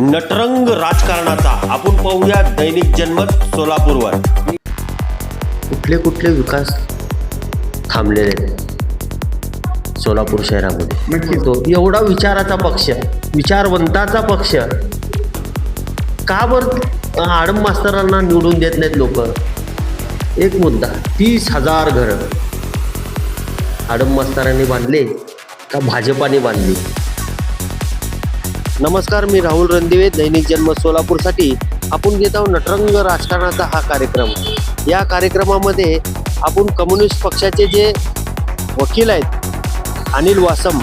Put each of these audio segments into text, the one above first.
नटरंग राजकारणाचा. आपण पाहूया दैनिक जनमत सोलापूरवर. कुठले कुठले विकास थांबलेले आहेत? सोलापूर शहरामध्ये. तो एवढा विचाराचा पक्ष विचारवंताचा पक्ष का बर आडम मास्तरांना निवडून देत नाहीत लोक? एक मुद्दा तीस हजार घरं. आडम मास्तरांनी बांधले का भाजपाने बांधली? नमस्कार मी राहुल रणदिवे दैनिक जन्म सोलापूरसाठी. आपण घेत आहोत नटरंग राजकारणाचा हा कार्यक्रम. या कार्यक्रमामध्ये आपण कम्युनिस्ट पक्षाचे जे वकील आहेत अनिल वासम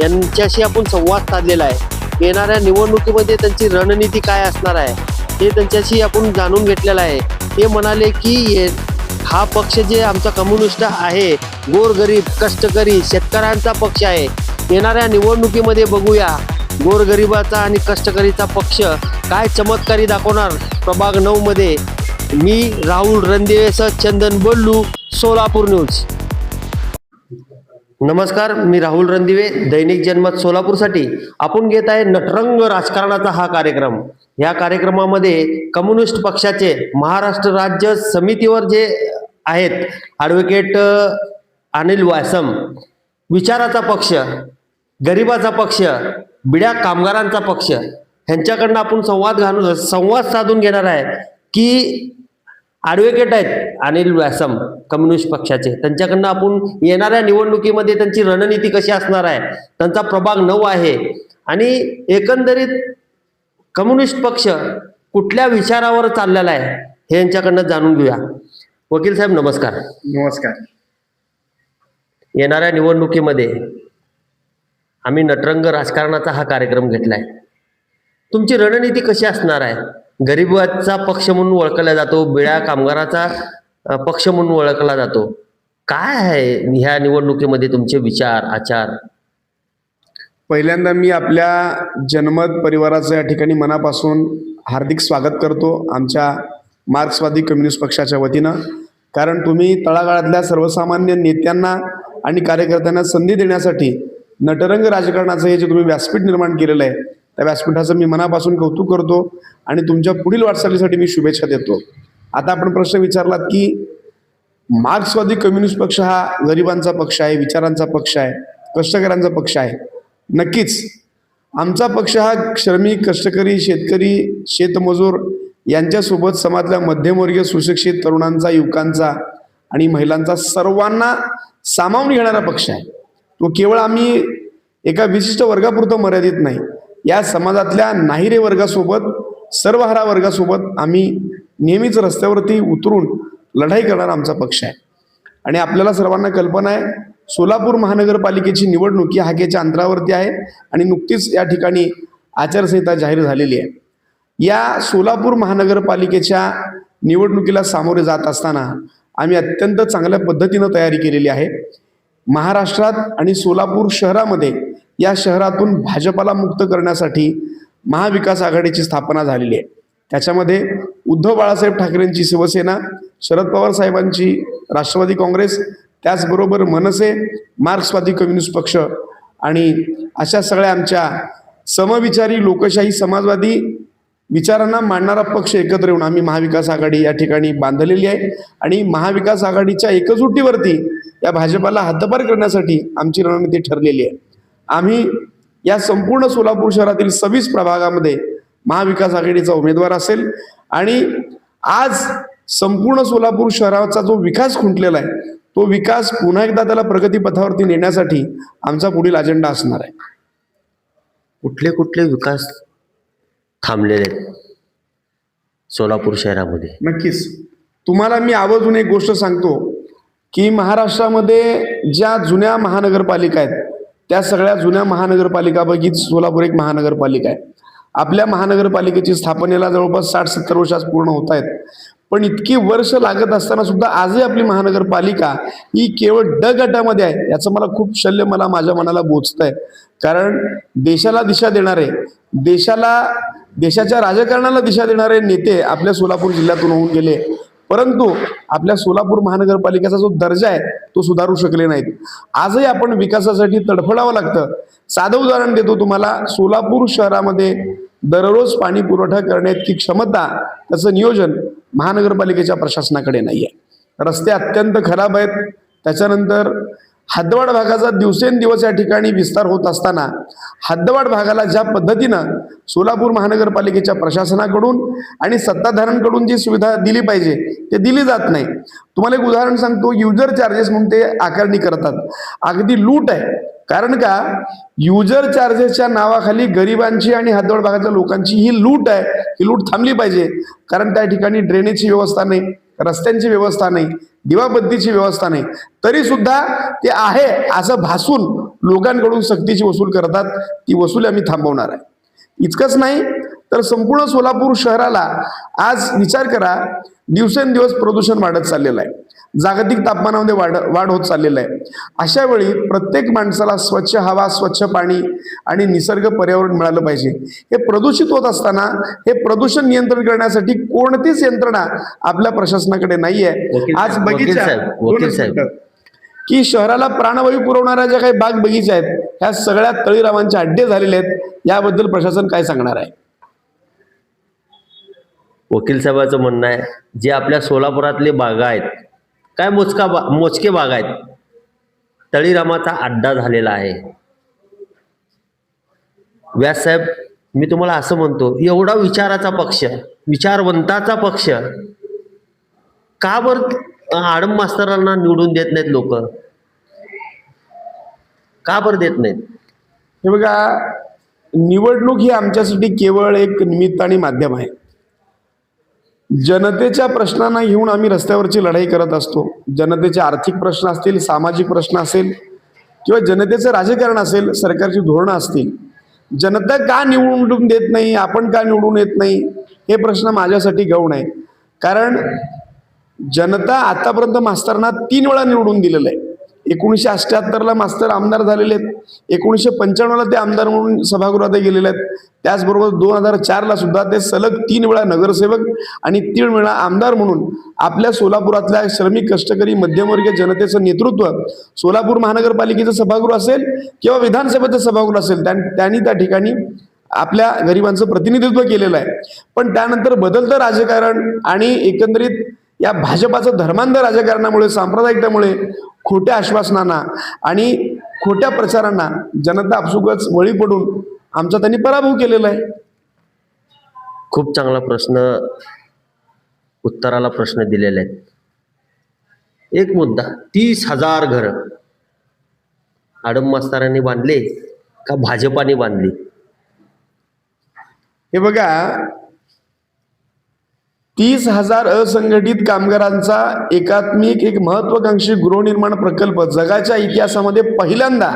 यांच्याशी आपण संवाद साधलेला आहे. येणाऱ्या निवडणुकीमध्ये त्यांची रणनीती काय असणार आहे हे त्यांच्याशी आपण जाणून घेतलेलं आहे. ते म्हणाले की ये हा पक्ष जे आमचा कम्युनिस्ट आहे गोरगरीब कष्टकरी शेतकऱ्यांचा पक्ष आहे. येणाऱ्या निवडणुकीमध्ये बघूया. गोरगरिबाचा आणि कष्टकरीचा पक्ष काय चमत्कारी दाखवणार? प्रभाग नऊ मध्ये मी राहुल रणदिवेसह चंदन बोल्लू सोलापूर न्यूज. नमस्कार मी राहुल रणदिवे दैनिक जनमत सोलापूरसाठी. आपण घेत आहे नटरंग राजकारणाचा हा कार्यक्रम. या कार्यक्रमामध्ये कम्युनिस्ट पक्षाचे महाराष्ट्र राज्य समितीवर जे आहेत ॲडव्होकेट अनिल वासम विचाराचा पक्ष गरिबाचा पक्ष बिड्या कामगारांचा पक्ष. ह्यांच्याकडनं आपण संवाद घालून संवाद साधून घेणार आहे की ॲडव्होकेट आहेत अनिल व्यासम कम्युनिस्ट पक्षाचे. त्यांच्याकडनं आपण येणाऱ्या निवडणुकीमध्ये त्यांची रणनीती कशी असणार आहे? त्यांचा प्रभाग नऊ आहे. आणि एकंदरीत कम्युनिस्ट पक्ष कुठल्या विचारावर चाललेला आहे हे यांच्याकडनं जाणून घेऊया. वकील साहेब नमस्कार. नमस्कार. येणाऱ्या निवडणुकीमध्ये आम्ही नटरंग राजकारणाचा हा कार्यक्रम घेतलाय. तुमची रणनीती कशी असणार आहे? गरिबाचा पक्ष म्हणून ओळखला जातो बिळ्या कामगाराचा पक्ष म्हणून ओळखला जातो. काय आहे ह्या निवडणुकीमध्ये तुमचे विचार आचार? पहिल्यांदा मी आपल्या जनमत परिवाराचं या ठिकाणी मनापासून हार्दिक स्वागत करतो आमच्या मार्क्सवादी कम्युनिस्ट पक्षाच्या वतीनं. कारण तुम्ही तळागाळातल्या सर्वसामान्य नेत्यांना आणि कार्यकर्त्यांना संधी देण्यासाठी नटरंग राजकारणाचं हे जे तुम्ही व्यासपीठ निर्माण केलेलं आहे त्या व्यासपीठाचं मी मनापासून कौतुक करतो आणि तुमच्या पुढील वाटचालीसाठी मी शुभेच्छा देतो. आता आपण प्रश्न विचारलात की मार्क्सवादी कम्युनिस्ट पक्ष हा गरिबांचा पक्ष आहे विचारांचा पक्ष आहे कष्टकऱ्यांचा पक्ष आहे. नक्कीच आमचा पक्ष हा श्रमिक कष्टकरी शेतकरी शेतमजूर यांच्यासोबत समाजातल्या मध्यमवर्गीय सुशिक्षित तरुणांचा युवकांचा आणि महिलांचा सर्वांना सामावून घेणारा पक्ष आहे. तो केवळ आम्ही एका विशिष्ट वर्गापुरतं मर्यादित नाही. या समाजातल्या नाहिरे वर्गासोबत सर्वहारा वर्गासोबत आम्ही नेहमीच रस्त्यावरती उतरून लढाई करणारा आमचा पक्ष आहे. आणि आपल्याला सर्वांना कल्पना आहे सोलापूर महानगरपालिकेची निवडणूक ही हाकेच्या अंतरावरती आहे आणि नुकतीच या ठिकाणी आचारसंहिता जाहीर झालेली आहे. या सोलापूर महानगरपालिकेच्या निवडणुकीला सामोरे जात असताना आम्ही अत्यंत चांगल्या पद्धतीनं तयारी केलेली आहे. महाराष्ट्रात आणि सोलापूर शहरामध्ये या शहरातून भाजपाला मुक्त करण्यासाठी महाविकास आघाडीची स्थापना झालेली आहे. त्याच्यामध्ये उद्धव बाळासाहेब ठाकरेंची शिवसेना शरद पवार साहेबांची राष्ट्रवादी काँग्रेस त्याचबरोबर मनसे मार्क्सवादी कम्युनिस्ट पक्ष आणि अशा सगळ्या आमच्या समविचारी लोकशाही समाजवादी विचारांना मांडणारा पक्ष एकत्र येऊन आम्ही महाविकास आघाडी या ठिकाणी बांधलेली आहे. आणि महाविकास आघाडीच्या एकजुटीवरती या भाजपाला हद्दपार करण्यासाठी आमची रणनीती ठरलेली आहे. आम्ही या संपूर्ण सोलापूर शहरातील सव्वीस प्रभागामध्ये महाविकास आघाडीचा उमेदवार असेल. आणि आज संपूर्ण सोलापूर शहराचा जो विकास खुंटलेला आहे तो विकास पुन्हा एकदा त्याला प्रगतीपथावरती नेण्यासाठी आमचा पुढील अजेंडा असणार आहे. कुठले कुठले विकास थांबलेले आहेत. सोलापूर शहरामध्ये. नक्कीच. तुम्हाला मी आवर्जून एक गोष्ट सांगतो की महाराष्ट्रामध्ये ज्या जुन्या महानगरपालिका आहेत त्या सगळ्या जुन्या महानगरपालिकापैकी सोलापूर एक महानगरपालिका आहे. आपल्या महानगरपालिकेची स्थापनेला जवळपास साठ सत्तर वर्षात पूर्ण होत आहेत. पण इतकी वर्ष लागत असताना सुद्धा आजही आपली महानगरपालिका ही केवळ ड गटामध्ये आहे याचं मला खूप शल्य मला माझ्या मनाला बोचत आहे कारण देशाला दिशा देणारे देशाला देशाच्या राजकारणाला दिशा देणारे नेते आपल्या सोलापूर जिल्ह्यातून होऊन गेले. परंतु आपल्या सोलापूर महानगरपालिकेचा जो दर्जा आहे तो सुधारू शकले नाहीत. आजही आपण विकासासाठी तडफडावं लागतं. साधं उदाहरण देतो तुम्हाला. सोलापूर शहरामध्ये दररोज पाणी पुरवठा करण्याची क्षमता त्याचं नियोजन महानगरपालिकेच्या प्रशासनाकडे नाही आहे रस्ते अत्यंत खराब आहेत. त्याच्यानंतर हद्दवाड भागाचा दिवसेंदिवस या ठिकाणी विस्तार होत असताना हद्दवाड भागाला ज्या पद्धतीनं सोलापूर महानगरपालिकेच्या प्रशासनाकडून आणि सत्ताधाऱ्यांकडून जी सुविधा दिली पाहिजे ते दिली जात नाही. तुम्हाला एक उदाहरण सांगतो युजर चार्जेस म्हणून ते आकारणी करतात. अगदी लूट आहे. कारण का? युजर चार्जेसच्या नावाखाली गरिबांची आणि हद्दवाड भागाच्या लोकांची ही लूट आहे. ही लूट थांबली पाहिजे. कारण त्या ठिकाणी ड्रेनेजची व्यवस्था नाही. रस्त्यांची व्यवस्था नाही दिवाबत्तीची व्यवस्था नाही. तरी सुद्धा ते आहे असं भासून लोकांकडून सक्तीची वसूल करतात. ती वसुली आम्ही थांबवणार आहे. इतकंच नाही तर संपूर्ण सोलापूर शहराला आज विचार करा. दिवसेंदिवस प्रदूषण वाढत चाललेलं आहे. जागतिक तापमानामध्ये वाढ वाढ होत चाललेलं आहे. अशा वेळी प्रत्येक माणसाला स्वच्छ हवा स्वच्छ पाणी आणि निसर्ग पर्यावरण मिळालं पाहिजे. हे प्रदूषित होत असताना हे प्रदूषण नियंत्रण करण्यासाठी कोणतीच यंत्रणा आपल्या प्रशासनाकडे नाही आहे आज बगीचा. की शहराला प्राणवायू पुरवणाऱ्या ज्या काही बाग बगीचा आहेत ह्या सगळ्या तळीरामांचे अड्डे झालेले आहेत याबद्दल प्रशासन काय सांगणार आहे? वकील साहेबाचं म्हणणं आहे जे आपल्या सोलापुरातले बागा आहेत काय मोजका बा मोजके बाग आहेत? तळीरामाचा अड्डा झालेला आहे. व्याससाहेब मी तुम्हाला असं म्हणतो एवढा विचाराचा पक्ष विचारवंताचा पक्ष का बरं आडम मास्तरांना निवडून देत नाहीत लोक? का बरं देत नाहीत? हे बघा निवडणूक ही आमच्यासाठी केवळ एक निमित्त आणि माध्यम आहे. जनतेच्या प्रश्नांना घेऊन आम्ही रस्त्यावरची लढाई करत असतो. जनतेचे आर्थिक प्रश्न असतील सामाजिक प्रश्न असेल किंवा जनतेचं राजकारण असेल सरकारची धोरणं असतील. जनता का निवडून देत नाही? आपण का निवडून येत नाही? हे प्रश्न माझ्यासाठी गौण आहे कारण जनता आतापर्यंत मास्तरांना तीन वेळा निवडून दिलेलं आहे. एकोणीसशे अठ्ठ्याहत्तरला मास्तर आमदार झालेले आहेत. एकोणीसशे पंच्याण्णवला ते आमदार म्हणून सभागृहात गेलेले आहेत. त्याचबरोबर दोन हजार चारला सुद्धा ते सलग तीन वेळा नगरसेवक आणि तीन वेळा आमदार म्हणून आपल्या सोलापुरातल्या श्रमिक कष्टकरी मध्यमवर्गीय जनतेचं नेतृत्व सोलापूर महानगरपालिकेचं सभागृह असेल किंवा विधानसभेचं सभागृह असेल त्यांनी त्या ठिकाणी आपल्या गरिबांचं प्रतिनिधित्व केलेलं आहे. पण त्यानंतर बदलतं राजकारण आणि एकंदरीत या भाजपाचं धर्मांध राजकारणामुळे सांप्रदायिकतेमुळे खोट्या आश्वासनांना आणि खोट्या प्रचारांना जनता आपसुकच बळी पडून आमचा त्यांनी पराभव केलेला आहे. खूप चांगला प्रश्न उत्तराला प्रश्न दिलेले आहेत. एक मुद्दा तीस हजार घर आडम मास्तरांनी बांधले का भाजपाने बांधली? हे बघा तीस हजार असंघटित कामगारांचा एकात्मिक एक महत्वाकांक्षी गृहनिर्माण प्रकल्प जगाच्या इतिहासामध्ये पहिल्यांदा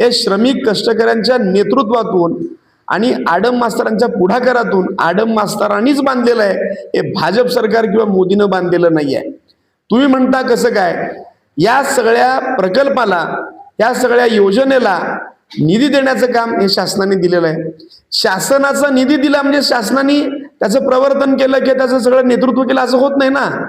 हे श्रमिक कष्टकऱ्यांच्या नेतृत्वातून आणि आडम मास्तरांच्या पुढाकारातून आडम मास्तरांनीच बांधलेलं आहे हे भाजप सरकार किंवा मोदीनं बांधलेलं नाही आहे. तुम्ही म्हणता कसं काय? या सगळ्या प्रकल्पाला या सगळ्या योजनेला निधी देण्याचं काम हे शासनाने दिलेलं आहे. शासनाचा निधी दिला म्हणजे शासनाने त्याचं प्रवर्तन केलं की त्याचं सगळं नेतृत्व केलं असं होत नाही ना.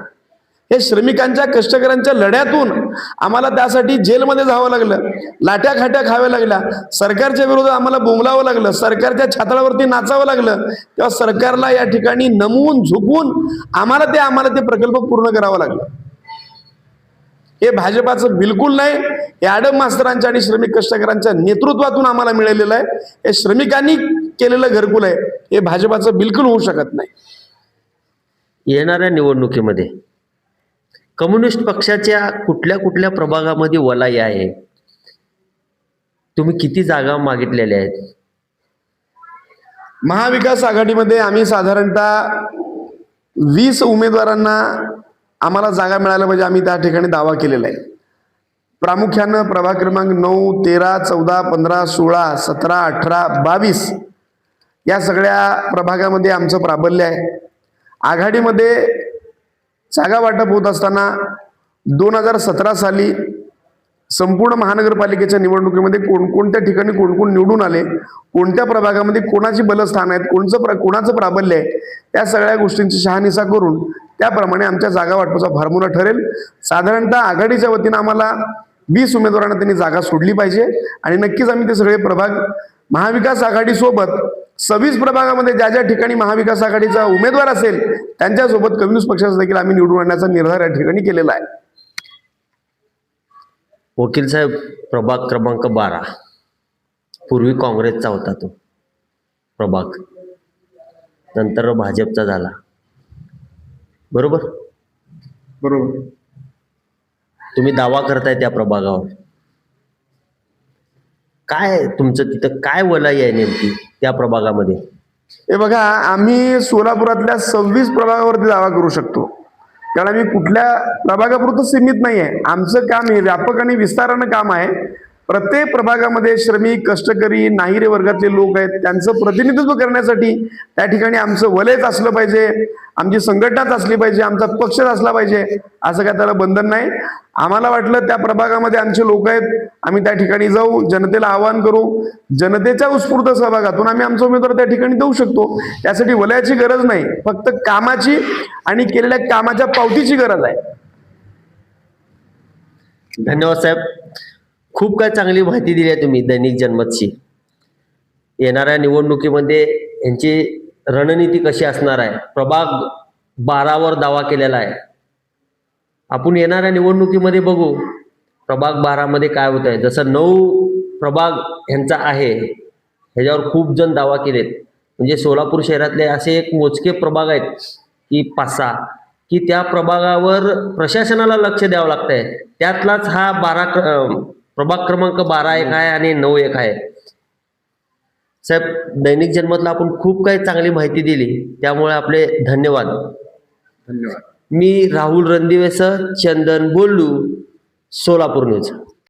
हे श्रमिकांच्या कष्टकऱ्यांच्या लढ्यातून आम्हाला त्यासाठी जेलमध्ये जावं लागलं. लाट्या खाट्या खाव्या लागल्या. सरकारच्या विरोधात आम्हाला बोंबलावं लागलं. सरकारच्या छाताळावरती नाचावं लागलं. तेव्हा सरकारला या ठिकाणी नमवून झुकवून आम्हाला ते आम्हाला ते प्रकल्प पूर्ण करावं लागलं. हे भाजपाचं बिलकुल नाही. हे आडम मास्तरांच्या आणि श्रमिक कष्टकऱ्यांच्या नेतृत्वातून आम्हाला मिळालेलं आहे. हे श्रमिकांनी केलेलं घरकुल आहे. हे भाजपाचं बिलकुल होऊ शकत नाही. येणाऱ्या निवडणुकीमध्ये कम्युनिस्ट पक्षाच्या कुठल्या कुठल्या प्रभागामध्ये वलाई आहे? तुम्ही किती जागा मागितलेल्या आहेत? महाविकास आघाडीमध्ये आम्ही साधारणतः वीस उमेदवारांना आम्हाला जागा मिळायला पाहिजे म्हणजे आम्ही त्या ठिकाणी दावा केलेला आहे. प्रामुख्यानं प्रभाग क्रमांक नऊ तेरा चौदा पंधरा सोळा सतरा अठरा बावीस या सगळ्या प्रभागामध्ये आमचं प्राबल्य आहे. आघाडीमध्ये जागा वाटप होत असताना दोन हजार सतरा साली संपूर्ण महानगरपालिकेच्या निवडणुकीमध्ये कोणकोणत्या ठिकाणी कोणकोण निवडून आले कोणत्या प्रभागामध्ये कोणाची बलस्थान आहेत कोणचं प्र कोणाचं प्राबल्य आहे त्या सगळ्या गोष्टींची शहानिशा करून त्याप्रमाणे आमच्या जागा वाटपाचा फॉर्म्युला ठरेल. साधारणतः आघाडीच्या वतीनं आम्हाला वीस उमेदवारांना त्यांनी जागा सोडली पाहिजे. आणि नक्कीच आम्ही ते सगळे प्रभाग महाविकास आघाडीसोबत सव्वीस प्रभागामध्ये ज्या ज्या ठिकाणी महाविकास आघाडीचा उमेदवार असेल त्यांच्यासोबत कम्युनिस्ट पक्षाचा देखील आम्ही निवडून आणण्याचा निर्धार या ठिकाणी केलेला आहे. वकील साहेब प्रभाग क्रमांक बारा. पूर्वी काँग्रेसचा होता तो प्रभाग. नंतर भाजपचा झाला. बरोबर? बरोबर. तुम्ही दावा करताय त्या प्रभागावर. काय तुमचं तिथं काय वलाई आहे नेमकी त्या प्रभागामध्ये? हे बघा आम्ही सोलापुरातल्या सव्वीस प्रभागावरती दावा करू शकतो. कारण आम्ही कुठल्या प्रभागापुरतं सीमित नाही आहे आमचं काम हे व्यापक आणि विस्तारानं काम आहे. प्रत्येक प्रभागामध्ये श्रमिक कष्टकरी नाहिरे वर्गातले लोक आहेत. त्यांचं प्रतिनिधित्व करण्यासाठी त्या ठिकाणी आमचं वलयच असलं पाहिजे. आमची संघटनाच असली पाहिजे. आमचा पक्षच असला पाहिजे. असं काय त्याला बंधन नाही. आम्हाला वाटलं त्या प्रभागामध्ये आमचे लोक आहेत. आम्ही त्या ठिकाणी जाऊ जनतेला आवाहन करू. जनतेच्या उत्स्फूर्त सहभागातून आम्ही आमचा उमेदवार त्या ठिकाणी देऊ शकतो. त्यासाठी वलयाची गरज नाही. फक्त कामाची आणि केलेल्या कामाच्या पावतीची गरज आहे. धन्यवाद साहेब. खूप काय चांगली माहिती दिली आहे तुम्ही दैनिक जनमतची. येणाऱ्या निवडणुकीमध्ये यांची रणनीती कशी असणार आहे? प्रभाग बारावर दावा केलेला आहे. आपण येणाऱ्या निवडणुकीमध्ये बघू प्रभाग बारामध्ये काय होत आहे? जसं नऊ प्रभाग ह्यांचा आहे ह्याच्यावर खूप जण दावा केलेत. म्हणजे सोलापूर शहरातले असे एक मोजके प्रभाग आहेत की पाच सहा की त्या प्रभागावर प्रशासनाला लक्ष द्यावं लागतंय. त्यातलाच हा बारा प्रभाग क्रमांक बारा एक आहे आणि नऊ एक आहे. साहेब दैनिक जन्मतला आपण खूप काही चांगली माहिती दिली त्यामुळे आपले धन्यवाद. धन्यवाद. मी राहुल रणदिवेसह चंदन बोलू सोलापूर न्यूज.